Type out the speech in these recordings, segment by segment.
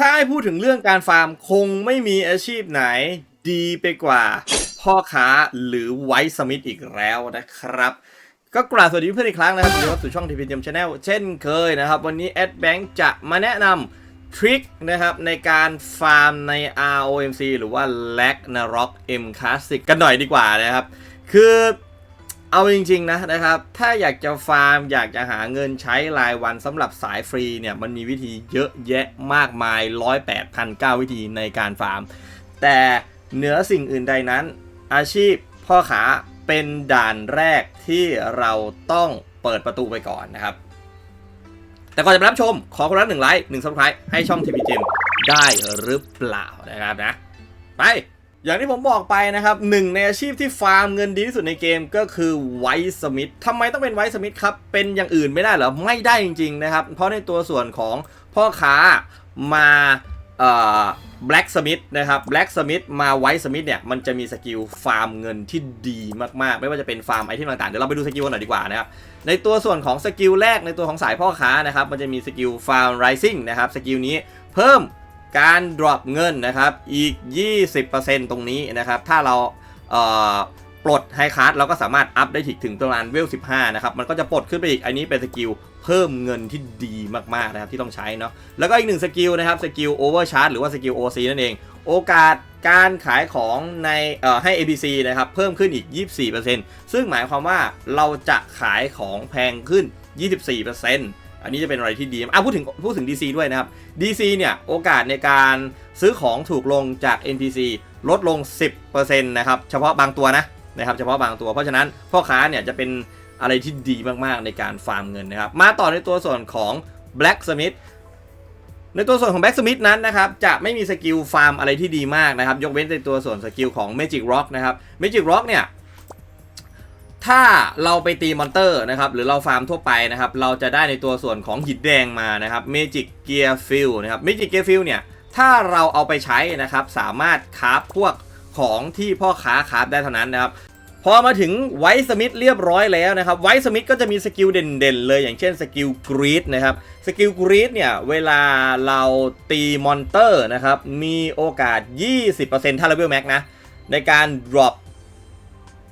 ถ้าให้พูดถึงเรื่องการฟาร์มคงไม่มีอาชีพไหน ดีไปกว่า พ่อค้าหรือไวท์สมิธอีกแล้วนะครับ ก็กราบสวัสดีเพื่อนอีกครั้งนะครับยินดีต้อนรับสู่ช่องทีพีเจมชาแนลเช่นเคยนะครับ วันนี้แอดแบงค์จะมาแนะนำทริคนะครับในการฟาร์มใน ROMC หรือว่า l a g n a r o k M Classic กันหน่อยดีกว่านะครับ คือ เอาจริงๆนะนะครับ ถ้าอยากจะฟาร์ม อยากจะหาเงินใช้รายวันสำหรับสายฟรีเนี่ยมันมีวิธีเยอะแยะมากมาย108พัน9วิธีในการฟาร์ม แต่เหนือสิ่งอื่นใดนั้น อาชีพพ่อขาเป็นด่านแรกที่เราต้องเปิดประตูไปก่อนนะครับ แต่ก่อนจะไปรับชม ขอคนละหนึ่งไลค์หนึ่งซับสไครต์ให้ช่องทีวีเจมได้หรือเปล่านะครับนะ ไป อย่างที่ผมบอกไปนะครับหนึ่งในอาชีพที่ฟาร์มเงินดีที่สุดในเกมก็คือไวท์สมิธทำไมต้องเป็นไวท์สมิธครับ เป็นอย่างอื่นไม่ได้เหรอ ไม่ได้จริงๆนะครับ เพราะในตัวส่วนของพ่อค้ามาเอ่อ Black Smith นะครับ Black Smith มา White Smith เนี่ยมันจะมีสกิลฟาร์มเงินที่ดีมากๆ ไม่ว่าจะเป็นฟาร์มไอเทมต่างๆ เดี๋ยวเราไปดูสกิลกันหน่อยดีกว่านะครับในตัวส่วนของสกิลแรกในตัวของสายพ่อค้านะครับมันจะมีสกิลฟาร์ม Rising นะครับสกิลนี้เพิ่ม การ drop เงินนะครับอีก 20%ตรงนี้นะครับถ้าเราเปลดไฮคาร์ดเราก็สามารถอัพได้ถึงถึงประมาณเวล 15 นะครับ มันก็จะปลดขึ้นไปอีก อันนี้เป็นสกิลเพิ่มเงินที่ดีมาก ๆ นะครับ ที่ต้องใช้เนาะแล้วก็อีกหนึ่งสกิลนะครับสกิลโอเวอร์ชาร์จหรือว่าสกิล OC นั่นเอง โอกาสการขายของในเอ่อให้ ABC นะครับ เพิ่มขึ้นอีก 24%ซึ่งหมายความว่าเราจะขายของแพงขึ้น 24% อันนี้จะเป็นอะไรที่ดีอะพูดถึงพูดถึง DC ด้วยนะครับ DC เนี่ย โอกาสในการซื้อของถูกลงจาก NPC ลดลง 10%นะครับ เฉพาะบางตัวนะนะครับ เฉพาะบางตัว เพราะฉะนั้นพ่อค้าเนี่ยจะเป็นอะไรที่ดีมากๆในการฟาร์มเงินนะครับ มาต่อในตัวส่วนของ Black Smith ในตัวส่วนของ Black Smith นั้นนะครับจะไม่มีสกิลฟาร์มอะไรที่ดีมากนะครับ ยกเว้นในตัวส่วนสกิลของ Magic Rock นะครับ Magic Rock เนี่ย ถ้าเราไปตีมอนเตอร์นะครับหรือเราฟาร์มทั่วไปนะครับเราจะได้ในตัวส่วนของหินแดงมานะครับ Magic Gear Fill นะครับ Magic Gear Fill เนี่ยถ้าเราเอาไปใช้นะครับสามารถคราฟพวกของที่พ่อค้าคราฟได้เท่านั้นนะครับพอมาถึงไวท์สมิธเรียบร้อยแล้วนะครับไวท์สมิธก็จะมีสกิลเด่นๆ เลยอย่างเช่นสกิลกรีดนะครับสกิลกรีดเนี่ยเวลาเราตีมอนเตอร์นะครับมีโอกาส 20%ถ้าเลเวลแม็กนะในการ drop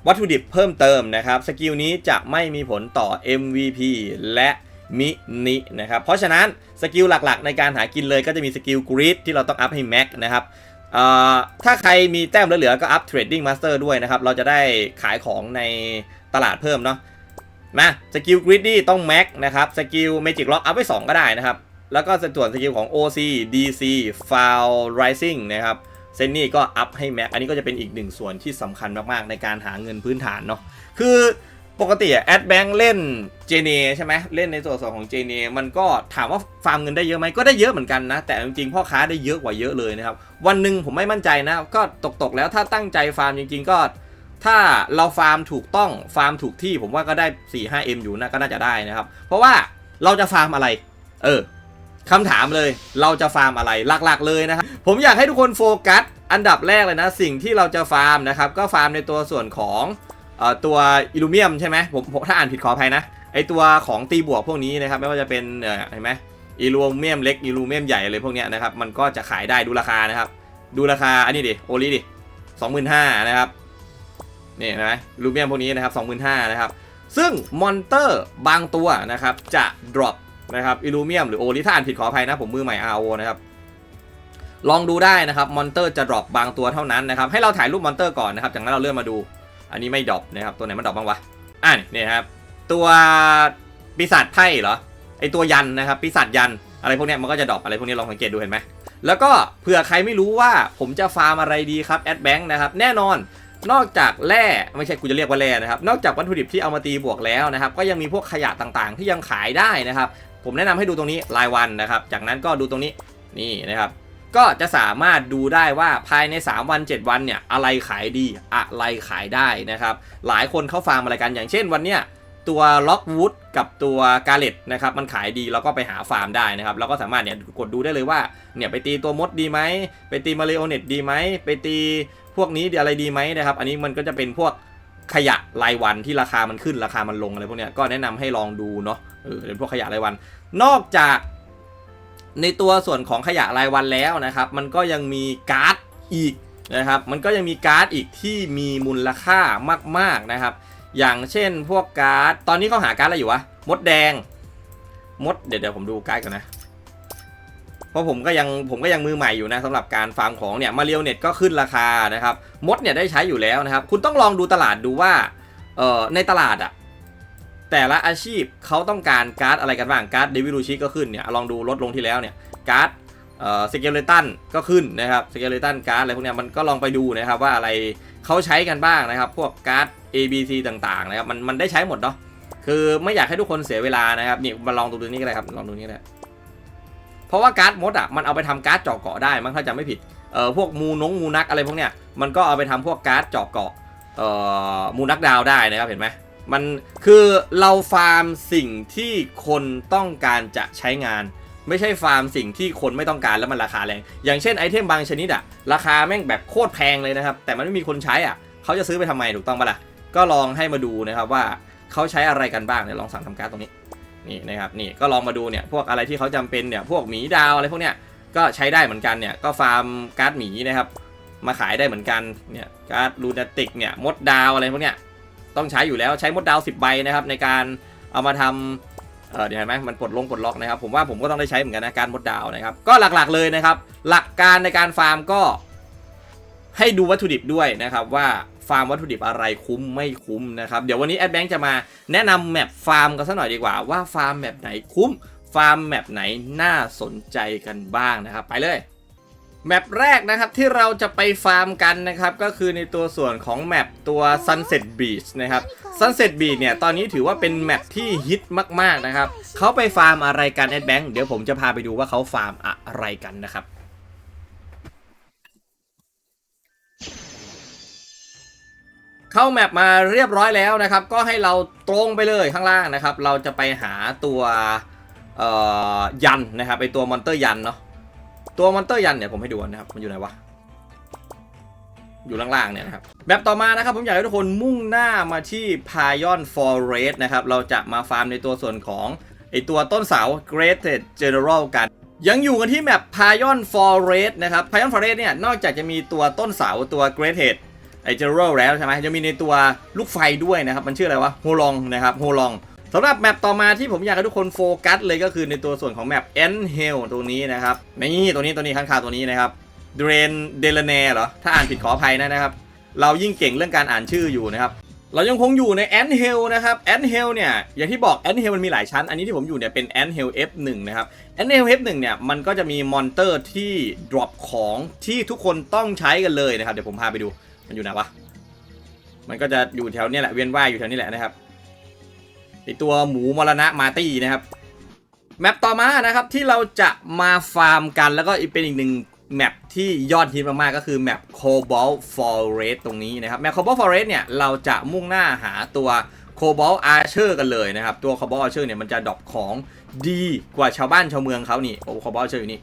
วัตถุดิบเพิ่มเติมนะครับสกิลนี้จะไม่มีผลต่อ MVP และมินินะครับเพราะฉะนั้นสกิลหลักๆ ในการหากินเลยก็จะมีสกิลกรีดที่เราต้องอัพให้แม็กนะครับถ้าใครมีแต้มเหลือๆก็อัพ Trading Master ด้วยนะครับ เราจะได้ขายของในตลาดเพิ่มเนาะมาสกิล Greedy ต้องแม็กนะครับสกิล Magic Lock อัพไว้ 2 ก็ได้นะครับ แล้วก็ส่วนสกิลของ OC DC Foul Rising นะครับ เซนนี่ก็อัพให้แม็กอันนี้ก็จะเป็นอีกหนึ่งส่วนที่สำคัญมากๆ ในการหาเงินพื้นฐานเนาะคือปกติอะแอดแบงค์เล่นเจเนใช่ไหมเล่นในตัวส่วนของเจเนมันก็ถามว่าฟาร์มเงินได้เยอะไหมก็ได้เยอะเหมือนกันนะ แต่จริงๆพ่อค้าได้เยอะกว่าเยอะเลยนะครับ วันหนึ่งผมไม่มั่นใจนะ ก็ตกๆแล้วถ้าตั้งใจฟาร์มจริงๆก็ ถ้าเราฟาร์มถูกต้องฟาร์มถูกที่ผมว่าก็ได้ 4 5 M อยู่นะก็น่าจะได้นะครับ เพราะว่าเราจะฟาร์มอะไร เออ คำถามเลย เราจะฟาร์มอะไรหลักๆเลยนะครับผมอยากให้ทุกคนโฟกัสอันดับแรกเลยนะ สิ่งที่เราจะฟาร์มนะครับก็ฟาร์มในตัวส่วนของออตัวอิลูเมียมใช่ไหมผมถ้าอ่านผิดขออภัยนะไอตัวของตีบวกพวกนี้นะครับไม่ว่าจะเป็นเห็นไหมอิลูเมียมเล็กอิลูเมียมใหญ่เลยพวกนี้นะครับมันก็จะขายได้ดูราคานะครับ ดูราคาอันนี้ดิโอลิดิสองหมื่นห้านะครับนี่เห็นไหมอิลูเมียมพวกนี้นะครับสองหมื่นห้านะครับซึ่งมอนเตอร์บางตัวนะครับจะ drop นะครับอิลูเมียมหรือโอลิถ้าอ่านผิดขออภัยนะผมมือใหม่ RO นะครับลองดูได้นะครับมอนเตอร์จะ drop บางตัวเท่านั้นนะครับให้เราถ่ายรูปมอนเตอร์ก่อนนะครับจากนั้นเราเลื่อนมาดู อันนี้ไม่ drop นะครับตัวไหนมัน drop บ้างวะอ่านี่ครับตัวปีศาจไพ่เหรอไอตัวยันนะครับปีศาจยันอะไรพวกนี้มันก็จะ drop อะไรพวกนี้ลองสังเกตดูเห็นไหมแล้วก็เผื่อใครไม่รู้ว่าผมจะฟาร์มอะไรดีครับแอดแบงค์นะครับแน่นอนนอกจากแร่ไม่ใช่กูจะเรียกว่าแร่นะครับนอกจากวัตถุดิบที่เอามาตีบวกแล้วนะครับก็ยังมีพวกขยะต่างๆ ที่ยังขายได้นะครับ ผมแนะนำให้ดูตรงนี้รายวันนะครับ จากนั้นก็ดูตรงนี้นี่นะครับ ก็จะสามารถดูได้ว่าภายใน 3 วัน 7 วันเนี่ยอะไรขายดีอะไรขายได้นะครับ หลายคนเข้าฟาร์มอะไรกันอย่างเช่นวันเนี้ยตัวล็อกวูดกับตัวกาเลตนะครับมันขายดีเราก็ไปหาฟาร์มได้นะครับเราก็สามารถเนี่ยกดดูได้เลยว่าเนี่ยไปตีตัวมดดีไหมไปตีมาริโอเน็ตดีไหมไปตีพวกนี้อะไรดีไหมนะครับ อันนี้มันก็จะเป็นพวก ขยะรายวันที่ราคามันขึ้นราคามันลงอะไรพวกเนี้ยก็แนะนำให้ลองดูเนาะเออเป็นพวกขยะรายวัน นอกจากในตัวส่วนของขยะรายวันแล้วนะครับ มันก็ยังมีการ์ดอีกนะครับ มันก็ยังมีการ์ดอีกที่มีมูลค่ามาก ๆนะครับ อย่างเช่นพวกการ์ดตอนนี้เขาหาการ์ดอะไรอยู่วะมดแดงมดเดี๋ยวเดี๋ยวผมดูการ์ดก่อนนะ ราะผมก็ยังผมก็ยังมือใหม่อยู่นะสำหรับการฟาร์มของเนี่ยมาเรียวเน็ตก็ขึ้นราคานะครับมดเนี่ยได้ใช้อยู่แล้วนะครับ คุณต้องลองดูตลาดดูว่าเอ่อในตลาดอะแต่ละอาชีพเขาต้องการการ์ดอะไรกันบ้างการ์ดเดวิลูชิก็ขึ้นเนี่ยลองดูลดลงที่แล้วเนี่ยการ์ดเอ่อสเกเลตันก็ขึ้นนะครับสเกเลตันการ์ดอะไรพวกเนี้ยมันก็ลองไปดูนะครับว่าอะไรเขาใช้กันบ้างนะครับ พวกการ์ด A B C ต่างๆนะครับมันมันได้ใช้หมดเนาะคือไม่อยากให้ทุกคนเสียเวลานะครับนี่มาลองดูตรงนี้ก็ได้ครับลองดูนี้ก็ได้ เพราะว่าการ์ดมดอะมันเอาไปทำการ์ดเจาะเกาะได้มั้งถ้าจำไม่ผิดเอ่อพวกมูนงมูนักอะไรพวกเนี้ยมันก็เอาไปทำพวกการ์ดเจาะเกาะเอ่อมูนักดาวได้นะครับเห็นไหมมันคือเราฟาร์มสิ่งที่คนต้องการจะใช้งาน ไม่ใช่ฟาร์มสิ่งที่คนไม่ต้องการแล้วมันราคาแรง อย่างเช่นไอเทมบางชนิดอะราคาแม่งแบบโคตรแพงเลยนะครับ แต่มันไม่มีคนใช้อะเขาจะซื้อไปทำไมถูกต้องปะล่ะก็ลองให้มาดูนะครับว่าเขาใช้อะไรกันบ้างเนี่ยลองสั่งทำการ์ดตรงนี้ นี่นะครับนี่ก็ลองมาดูเนี่ยพวกอะไรที่เขาจำเป็นเนี่ยพวกหมีดาวอะไรพวกเนี้ยก็ใช้ได้เหมือนกันเนี่ยก็ฟาร์มการ์ดหมีนะครับมาขายได้เหมือนกันเนี่ยการ์ดลูนาติกเนี่ยมดดาวอะไรพวกเนี้ยต้องใช้อยู่แล้วใช้มดดาว10ใบนะครับในการเอามาทำเออเดี๋ยวเห็นไหมมันปลดลงปลดล็อกนะครับผมว่าผมก็ต้องได้ใช้เหมือนกันนะการมดดาวนะครับก็หลักๆเลยนะครับ หลักการในการฟาร์มก็ให้ดูวัตถุดิบด้วยนะครับว่า ฟาร์มวัตถุดิบอะไรคุ้มไม่คุ้มนะครับ เดี๋ยววันนี้แอดแบงค์จะมาแนะนำแมปฟาร์มกันสักหน่อยดีกว่าว่าฟาร์มแมปไหนคุ้ม ฟาร์มแมปไหนน่าสนใจกันบ้างนะครับ ไปเลยแมปแรกนะครับที่เราจะไปฟาร์มกันนะครับก็คือในตัวส่วนของแมปตัว Sunset Beach นะครับ Sunset Beach เนี่ยตอนนี้ถือว่าเป็นแมปที่ฮิตมากๆนะครับเขาไปฟาร์มอะไรกันแอดแบงค์เดี๋ยวผมจะพาไปดูว่าเขาฟาร์มอะไรกันนะครับ เข้าแมปมาเรียบร้อยแล้วนะครับ ก็ให้เราตรงไปเลยข้างล่างนะครับ เราจะไปหาตัวยันนะครับไอตัวมอนเตอร์ยันเนาะตัวมอนเตอร์ยันเนี่ยผมให้ดูนะครับมันอยู่ไหนวะอยู่ล่างๆเนี่ยนะครับแบบต่อมานะครับผมอยากให้ทุกคนมุ่งหน้ามาที่พายอนฟอเรสนะครับเราจะมาฟาร์มในตัวส่วนของไอตัวต้นเสา Great General กัน ยังอยู่กันที่แมปพายอนฟอเรสนะครับพายอนฟอเรสเนี่ยนอกจากจะมีตัวต้นเสาตัว Great ไอเจอรัลแล้วใช่ไหมจะมีในตัวลูกไฟด้วยนะครับ มันชื่ออะไรวะโฮลองนะครับโฮลองสำหรับแมปต่อมาที่ผมอยากให้ทุกคนโฟกัสเลยก็คือในตัวส่วนของแมป e n h e l ตรงนี้นะครับนี่ตัวนี้ตัวนี้ข้างคาตัวนี้นะครับ d r a n d e l a n e เหรอ ถ้าอ่านผิดขออภัยนะนะครับ เรายิ่งเก่งเรื่องการอ่านชื่ออยู่นะครับ เรายังคงอยู่ใน a n t h e l นะครับ a n t h e l เนี่ย อย่างที่บอก a n t h e l มันมีหลายชั้น อันนี้ที่ผมอยู่เนี่ยเป็น a n t h e l F1 นะครับ a n t h e l F1 เนี่ย มันก็จะมีมอนเตอร์ที่ drop ของที่ทุกคนต้องใช้กันเลยนะครับ เดี๋ยวผมพาไปดู มันอยู่ไหนวะ มันก็จะอยู่แถวนี้แหละเวียนว่ายอยู่แถวนี้แหละนะครับไอตัวหมูมรณะมาตี้นะครับ แมปต่อมานะครับที่เราจะมาฟาร์มกันแล้วก็เป็นอีกหนึ่งแมปที่ยอดฮิตมากๆก็คือแมป Cobalt Forest ตรงนี้นะครับแมป Cobalt Forest เนี่ยเราจะมุ่งหน้าหาตัว Cobalt Archer กันเลยนะครับ ตัว Cobalt Archer เนี่ยมันจะดรอปของดีกว่าชาวบ้านชาวเมืองเขานี่โอ้ Cobalt Archer อยู่นี่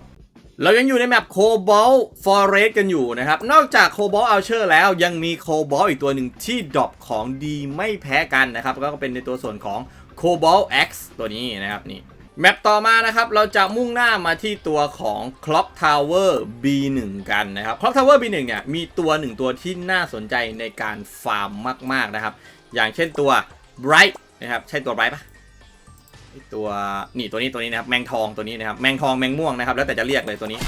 เรายังอยู่ในแมป Cobalt Forest กันอยู่นะครับ นอกจาก Cobalt Archer แล้วยังมี Cobalt อีกตัวหนึ่งที่ดรอปของดีไม่แพ้กันนะครับ ก็เป็นในตัวส่วนของ Cobalt X ตัวนี้นะครับนี่แมปต่อมานะครับ เราจะมุ่งหน้ามาที่ตัวของ Clock Tower B1 กันนะครับ Clock Tower B1 เนี่ยมีตัวหนึ่งตัวที่น่าสนใจในการฟาร์มมาก ๆ นะครับ อย่างเช่นตัว Bright นะครับ ใช่ตัว Bright ปะ ตัวนี่ตัวนี้ตัวนี้นะครับแมงทองตัวนี้นะครับแมงทองแมงม่วงนะครับแล้วแต่จะเรียกเลยตัวนี้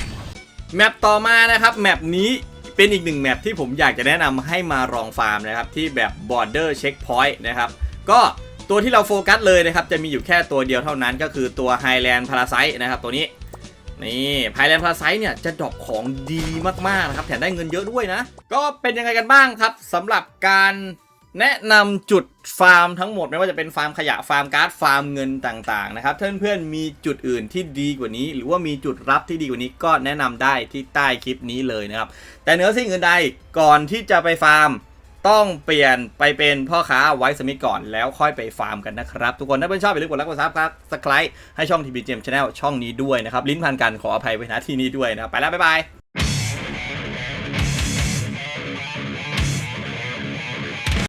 แมปต่อมานะครับแมปนี้เป็นอีกหนึ่งแมปที่ผมอยากจะแนะนำให้มาลองฟาร์มนะครับที่แบบ Border Checkpoint นะครับก็ตัวที่เราโฟกัสเลยนะครับจะมีอยู่แค่ตัวเดียวเท่านั้นก็คือตัว Highland Parasite นะครับตัวนี้นี่ Highland Parasite เนี่ยจะดรอปของดีมากๆนะครับแถมได้เงินเยอะด้วยนะ ก็เป็นยังไงกันบ้างครับสำหรับการ แนะนำจุดฟาร์มทั้งหมดไม่ว่าจะเป็นฟาร์มขยะฟาร์มการ์ดฟาร์มเงินต่างๆนะครับถ้าเพื่อนๆมีจุดอื่นที่ดีกว่านี้ หรือว่ามีจุดรับที่ดีกว่านี้ก็แนะนำได้ที่ใต้คลิปนี้เลยนะครับ แต่เนื้อสิ่งอื่นใดก่อนที่จะไปฟาร์มต้องเปลี่ยนไปเป็นพ่อค้าไว้สมิธก่อนแล้วค่อยไปฟาร์มกันนะครับ ทุกคนถ้าเพื่อนชอบอย่าลืมกดไลค์กดซับครับสไครต์ให้ช่องทีบีเจมชาแนลช่องนี้ด้วยนะครับ ลิ้นพันกันขออภัยไว้ณที่นี้ด้วยนะครับไปแล้วบ๊ายบาย